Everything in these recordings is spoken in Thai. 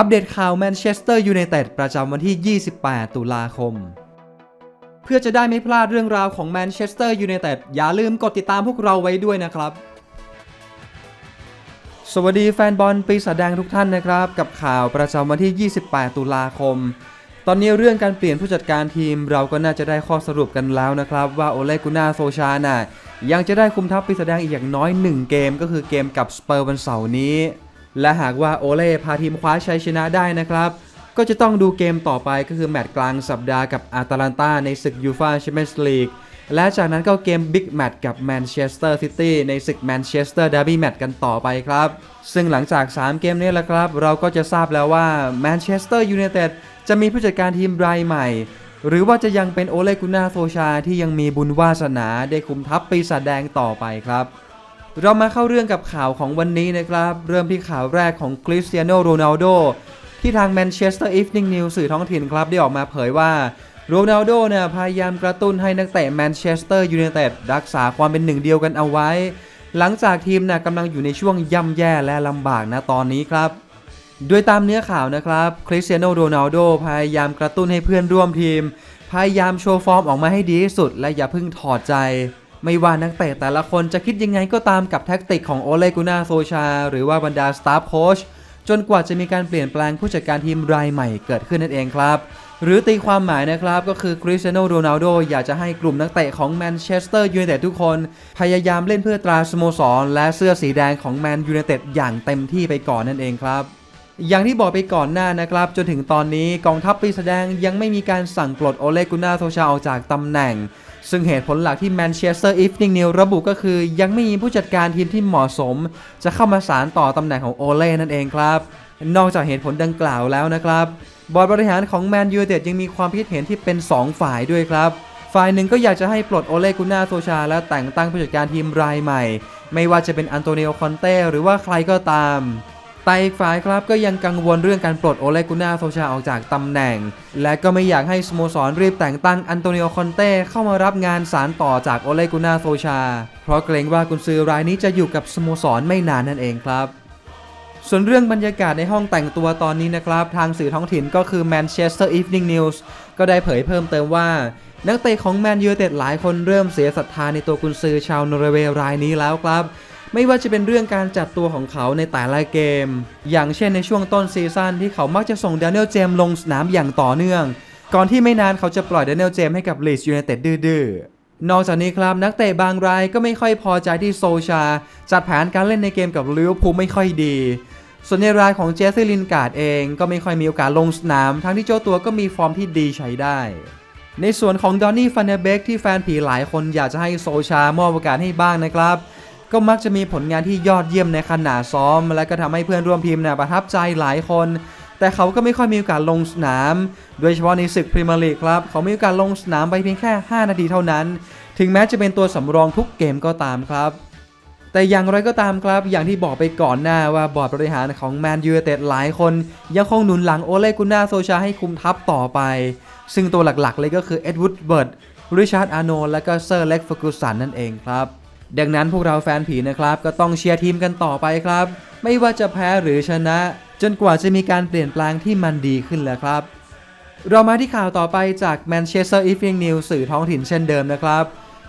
อัปเดตข่าวแมนเชสเตอร์ยูไนเต็ดประจำวันที่ 28 ตุลาคม เพื่อจะได้ไม่พลาดเรื่องราวของแมนเชสเตอร์ยูไนเต็ดอย่าลืมกดติดตามพวกเราไว้ด้วยนะครับ สวัสดีแฟนบอลปีศาจแดงทุกท่านนะครับ กับข่าวประจำวันที่ 28 ตุลาคม ตอนนี้เรื่องการเปลี่ยนผู้จัดการทีมเราก็น่าจะได้ข้อสรุปกันแล้วนะครับ ว่าโอเลกุนาโซชาน่ะยังจะได้คุมทัพปีศาจแดงอีกอย่างน้อย 1 เกมก็คือเกมกับสเปอร์วันเสาร์นี้ และหากว่าโอเล่พาทีมคว้าชัยชนะได้นะครับ ก็จะต้องดูเกมต่อไปก็คือแมตช์กลางสัปดาห์กับอาตาลันตาในศึกยูฟาแชมเปี้ยนส์ลีกและจากนั้นก็เกมบิ๊กแมตช์กับแมนเชสเตอร์ซิตี้ในศึกแมนเชสเตอร์เดอร์บี้แมตช์กันต่อไปครับ ซึ่งหลังจาก 3 เกมนี้แหละครับ เราก็จะทราบแล้วว่าแมนเชสเตอร์ยูไนเต็ดจะมีผู้จัดการทีมรายใหม่ หรือว่าจะยังเป็นโอเลกุน่าโซชาที่ยังมีบุญวาสนาได้คุมทัพปีศาจแดงต่อไปครับ เรามาเข้าเรื่องกับข่าวของวันนี้นะครับ เริ่มที่ข่าวแรกของคริสเตียโนโรนัลโดที่ทางแมนเชสเตอร์อีฟนิ่งนิวสื่อท้องถิ่นครับ ได้ออกมาเผยว่าโรนัลโดเนี่ยพยายามกระตุ้นให้นักเตะแมนเชสเตอร์ยูไนเต็ดรักษาความเป็นหนึ่งเดียวกันเอาไว้ หลังจากทีมน่ะกำลังอยู่ในช่วงย่ำแย่และลำบากนะตอนนี้ครับโดยตามเนื้อข่าวนะครับคริสเตียโนโรนัลโดพยายามกระตุ้นให้เพื่อนร่วมทีม พยายามโชว์ฟอร์มออกมาให้ดีที่สุด และอย่าเพิ่งถอดใจ ไม่ว่านักเตะแต่ละคนจะคิดยังไงก็ตามกับแท็กติกของโอเลกุน่าโซชา หรือว่าบรรดาสตาฟโค้ชจนกว่าจะมีการเปลี่ยนแปลงผู้จัดการทีมรายใหม่เกิดขึ้นนั่นเองครับ หรือตีความหมายนะครับก็คือคริสเตียโนโรนัลโดอยากจะให้กลุ่มนักเตะของแมนเชสเตอร์ยูไนเต็ดทุกคน พยายามเล่นเพื่อตราสโมสร และเสื้อสีแดงของแมนยูไนเต็ดอย่างเต็มที่ไปก่อนนั่นเองครับ อย่างที่บอกไปก่อนหน้านะครับ จนถึงตอนนี้กองทัพปีศาจแดงยังไม่มีการสั่งปลดโอเลกุน่าโซชาออกจากตำแหน่ง ซึ่งเหตุผลหลักที่แมนเชสเตอร์อีฟนิงนิวระบุก็คือ ยังไม่มีผู้จัดการทีมที่เหมาะสม จะเข้ามาสารต่อตำแหน่งของโอเล่นั่นเองครับ นอกจากเหตุผลดังกล่าวแล้วนะครับ บอร์ดบริหารของแมนยูเต็ดยังมีความคิดเห็นที่เป็น 2 ฝ่ายด้วยครับฝ่ายหนึ่งก็อยากจะให้ปลดโอเลกุน่าโซชา และแต่งตั้งผู้จัดการทีมรายใหม่ ไม่ว่าจะเป็นอันโตนิโอคอนเต้หรือว่าใครก็ตาม แต่อีกฝ่ายครับก็ยังกังวลเรื่องการปลดโอเลกุน่าโซชาออกจากตำแหน่ง และก็ไม่อยากให้สโมสรรีบแต่งตั้งอันโตนิโอคอนเต้เข้ามารับงานสารต่อจากโอเลกุน่าโซชา เพราะเกรงว่ากุนซือรายนี้จะอยู่กับสโมสรไม่นานนั่นเองครับส่วนเรื่องบรรยากาศในห้องแต่งตัวตอนนี้นะครับ ทางสื่อท้องถิ่นก็คือ Manchester Evening News ก็ได้เผยเพิ่มเติมว่า นักเตะของแมนยูเต็ดหลายคนเริ่มเสียศรัทธาในตัวกุนซือชาวนอร์เวย์รายนี้แล้วครับ ไม่ว่าจะเป็นเรื่องการจัดตัวของเขาในแต่ละเกม อย่างเช่นในช่วงต้นซีซั่นที่เขามักจะส่งด a น i e l ลเจมลงสนามอย่างต่อเนื่อง ก่อนที่ไม่นานเขาจะปล่อยด a น i e l ลเจมให้กับลีสยูไนเต็ดดื้อนอกจากนี้ครับนักเตะบางรายก็ไม่ค่อยพอใจที่โซชา จัดแผนการเล่นในเกมกับลิเวอร์พูลไม่ค่อยดี ส่วนในรายของเจสซี่ลินการ์ดเองก็ไม่ค่อยมีโอกาสลงสนาม ทั้งที่เจ้าตัวก็มีฟอร์มที่ดีใช้ได้ ในส่วนของดอนนี่ฟันเนเบกที่แฟนผีหลายคนอยากจะให้โซชามอบโอกาสให้บ้างนะครับ ก็มักจะมีผลงานที่ยอดเยี่ยมในขณะซ้อม และก็ทำให้เพื่อนร่วมทีมเนี่ยประทับใจหลายคน แต่เขาก็ไม่ค่อยมีโอกาสลงสนาม โดยเฉพาะในศึกพรีเมียร์ลีกครับ เขามีโอกาสลงสนามไปเพียงแค่ 5 นาทีเท่านั้น ถึงแม้จะเป็นตัวสำรองทุกเกมก็ตามครับแต่อย่างไรก็ตามครับ อย่างที่บอกไปก่อนหน้าว่าบอร์ดบริหารของแมนยูเต็ดหลายคน ยังคงหนุนหลังโอเลกุน่าโซชาให้คุมทัพต่อไป ซึ่งตัวหลักๆเลยก็คือเอ็ดวูดเบิร์ดริชาร์ดอาร์โนและก็เซอร์เล็กฟอร์กูสันนั่นเองครับ ดังนั้นพวกเราแฟนผีนะครับ ก็ต้องเชียร์ทีมกันต่อไปครับ ไม่ว่าจะแพ้หรือชนะ จนกว่าจะมีการเปลี่ยนแปลงที่มันดีขึ้นแล้วครับ เรามาที่ข่าวต่อไปจาก Manchester Evening News สื่อท้องถิ่นเช่นเดิมนะครับ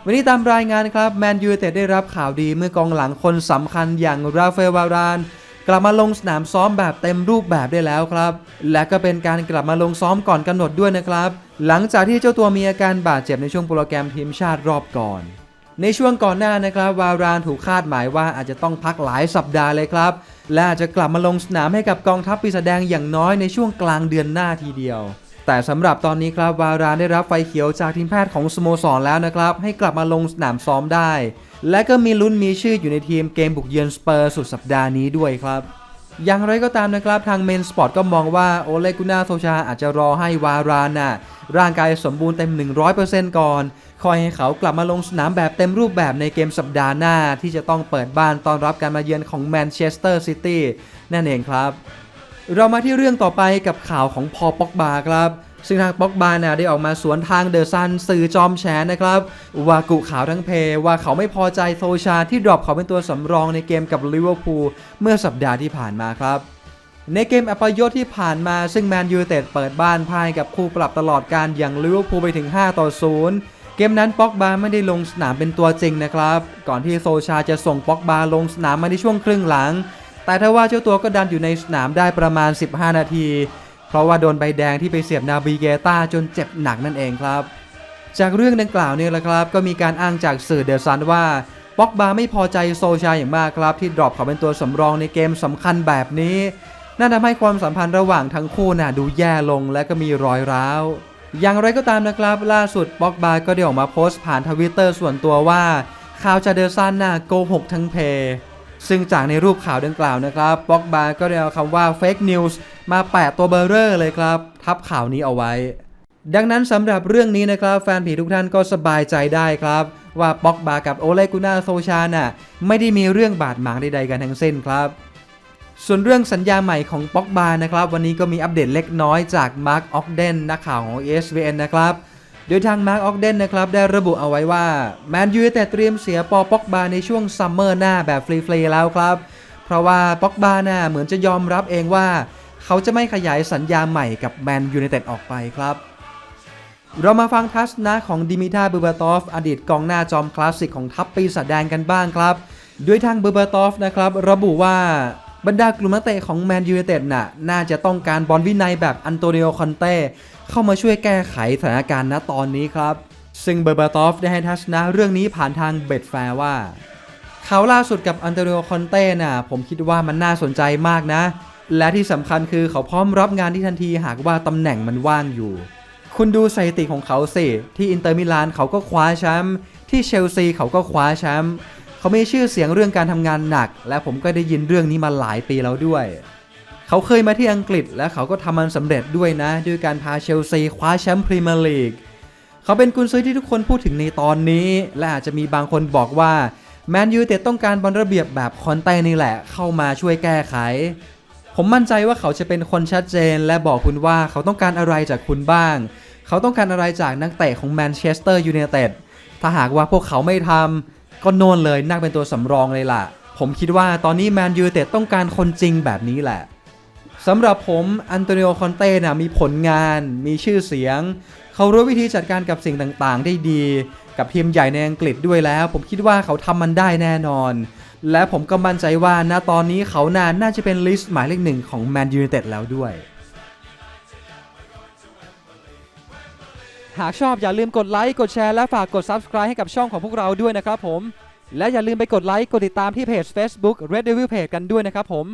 วันนี้ตามรายงานครับแมนยูเต็ดได้รับข่าวดีเมื่อกองหลังคนสำคัญอย่างราฟาเอลวารานกลับมาลงสนามซ้อมแบบเต็มรูปแบบได้แล้วครับ และก็เป็นการกลับมาลงซ้อมก่อนกำหนดด้วยนะครับ หลังจากที่เจ้าตัวมีอาการบาดเจ็บในช่วงโปรแกรมทีมชาติรอบก่อน ในช่วงก่อนหน้านะครับวารานถูกคาดหมายว่าอาจจะต้องพักหลายสัปดาห์เลยครับ และอาจจะกลับมาลงสนามให้กับกองทัพปีศาจแดงอย่างน้อยในช่วงกลางเดือนหน้าทีเดียว แต่สำหรับตอนนี้ครับวารานได้รับไฟเขียวจากทีมแพทย์ของสโมสรแล้วนะครับ ให้กลับมาลงสนามซ้อมได้ และก็มีลุ้นมีชื่ออยู่ในทีมเกมบุกเยือนสเปอร์สุดสัปดาห์นี้ด้วยครับ อย่างไรก็ตามนะครับทางเมนสปอร์ตก็มองว่าโอเลกุนาโซชาอาจจะรอให้วารานน่ะร่างกายสมบูรณ์เต็ม 100%ก่อน คอยให้เขากลับมาลงสนามแบบเต็มรูปแบบในเกมสัปดาห์หน้า ที่จะต้องเปิดบ้านต้อนรับการมาเยือนของแมนเชสเตอร์ซิตี้นั่นเองครับ เรามาที่เรื่องต่อไปกับข่าวของพอป็อกบาครับ ซึ่งทางป็อกบาเนี่ยได้ออกมาสวนทางเดอะซันสื่อจอมแฉนะครับว่ากุข่าวทั้งเพ ว่าเขาไม่พอใจโซชาที่ดรอปเขาเป็นตัวสำรองในเกมกับลิเวอร์พูลเมื่อสัปดาห์ที่ผ่านมาครับในเกมอัปยศที่ผ่านมาซึ่งแมนยูเต็ดเปิดบ้านพ่ายกับคู่ปรับตลอดการอย่างลิเวอร์พูลไปถึง 5 ต่อ 0 เกมนั้นป็อกบาไม่ได้ลงสนามเป็นตัวจริงนะครับ ก่อนที่โซชาจะส่งป็อกบาลงสนามมาในช่วงครึ่งหลัง แต่ถ้าว่าเจ้าตัวก็ดันอยู่ในสนามได้ประมาณ 15 นาที เพราะว่าโดนใบแดงที่ไปเสียบนาบิเกต้าจนเจ็บหนักนั่นเองครับ จากเรื่องดังกล่าวเนี่ยแหละครับ ก็มีการอ้างจากสื่อเดอะซันว่าป็อกบาไม่พอใจโซชาอย่างมากครับ ที่ดรอปเขาเป็นตัวสำรองในเกมสำคัญแบบนี้นั่นทำให้ความสัมพันธ์ระหว่างทั้งคู่น่ะดูแย่ลงและก็มีรอยร้าว อย่างไรก็ตามนะครับ ล่าสุดป็อกบาก็ได้ออกมาโพสต์ผ่านทวิตเตอร์ส่วนตัวว่าข่าวจากเดอะซันน่ะโกหกทั้งเพ ซึ่งจากในรูปข่าวดังกล่าวนะครับป็อกบาก็ได้เอาคำว่า fake news มาแปะตัวเบอร์เรอร์เลยครับ ทับข่าวนี้เอาไว้ ดังนั้นสำหรับเรื่องนี้นะครับ แฟนผีทุกท่านก็สบายใจได้ครับ ว่าป็อกบากับโอเลกุน่าโซชาน่ะไม่ได้มีเรื่องบาดหมางใดๆกันทั้งสิ้นครับ ส่วนเรื่องสัญญาใหม่ของป็อกบานะครับ วันนี้ก็มีอัปเดตเล็กน้อยจากมาร์คออกเดนนักข่าวของ ESPN นะครับโดยทางมาร์คออกเดนนะครับได้ระบุเอาไว้ว่าแมนยูแต่เตรียมเสียปอป็อกบาในช่วงซัมเมอร์หน้าแบบฟรีๆแล้วครับ เพราะว่าป็อกบาน่ะเหมือนจะยอมรับเองว่า เขาจะไม่ขยายสัญญาใหม่กับแมนยูไนเต็ดออกไปครับ เรามาฟังทัศนะของดิมิทาเบอร์บาตอฟ อดีตกองหน้าจอมคลาสสิกของทัพปีศาจแดงกันบ้างครับ ด้วยทางเบอร์บาตอฟนะครับระบุว่าบรรดากลุ่มนักเตะของแมนยูไนเต็ดน่ะน่าจะต้องการบอลวินัยแบบอันโตนิโอคอนเต้เข้ามาช่วยแก้ไขสถานการณ์ณตอนนี้ครับ ซึ่งเบอร์บาตอฟได้ให้ทัศนะเรื่องนี้ผ่านทางเบ็ดแฟร์ว่าข่าวล่าสุดกับอันโตนิโอคอนเต้น่ะผมคิดว่ามันน่าสนใจมากนะ และที่สำคัญคือเขาพร้อมรับงานที่ทันทีหากว่าตำแหน่งมันว่างอยู่ คุณดูสถิติของเขาสิ ที่อินเตอร์มิลานเขาก็คว้าแชมป์ที่เชลซีเขาก็คว้าแชมป์เขามีชื่อเสียงเรื่องการทำงานหนัก และผมก็ได้ยินเรื่องนี้มาหลายปีแล้วด้วย เขาเคยมาที่อังกฤษและเขาก็ทำมันสำเร็จด้วยนะ ด้วยการพาเชลซีคว้าแชมป์พรีเมียร์ลีกเขาเป็นกุนซือที่ทุกคนพูดถึงในตอนนี้ และอาจจะมีบางคนบอกว่าแมนยูเต็ดต้องการบอลระเบียบแบบคอนเต้นี่แหละ เข้ามาช่วยแก้ไข ผมมั่นใจว่าเขาจะเป็นคนชัดเจน และบอกคุณว่าเขาต้องการอะไรจากคุณบ้าง เขาต้องการอะไรจากนักเตะของแมนเชสเตอร์ยูไนเต็ดถ้าหากว่าพวกเขาไม่ทำก็โน่นเลยนั่งเป็นตัวสำรองเลยล่ะ ผมคิดว่าตอนนี้แมนยูเต็ดต้องการคนจริงแบบนี้แหละสำหรับผมอันโตนิโอคอนเต้นะมีผลงาน มีชื่อเสียง เขารู้วิธีจัดการกับสิ่งต่างๆ ได้ดี กับทีมใหญ่ในอังกฤษด้วยแล้ว ผมคิดว่าเขาทำมันได้แน่นอน และผมก็มั่นใจว่าณตอนนี้เขานาน่าจะเป็นลิสต์หมายเลขหนึ่งของแมนยูไนเต็ดแล้วด้วย หากชอบอย่าลืมกดไลค์ กดแชร์ และฝากกด Subscribe ให้กับช่องของพวกเราด้วยนะครับผม และอย่าลืมไปกดไลค์ กดติดตามที่เพจ Facebook Red Devil Page กันด้วยนะครับผม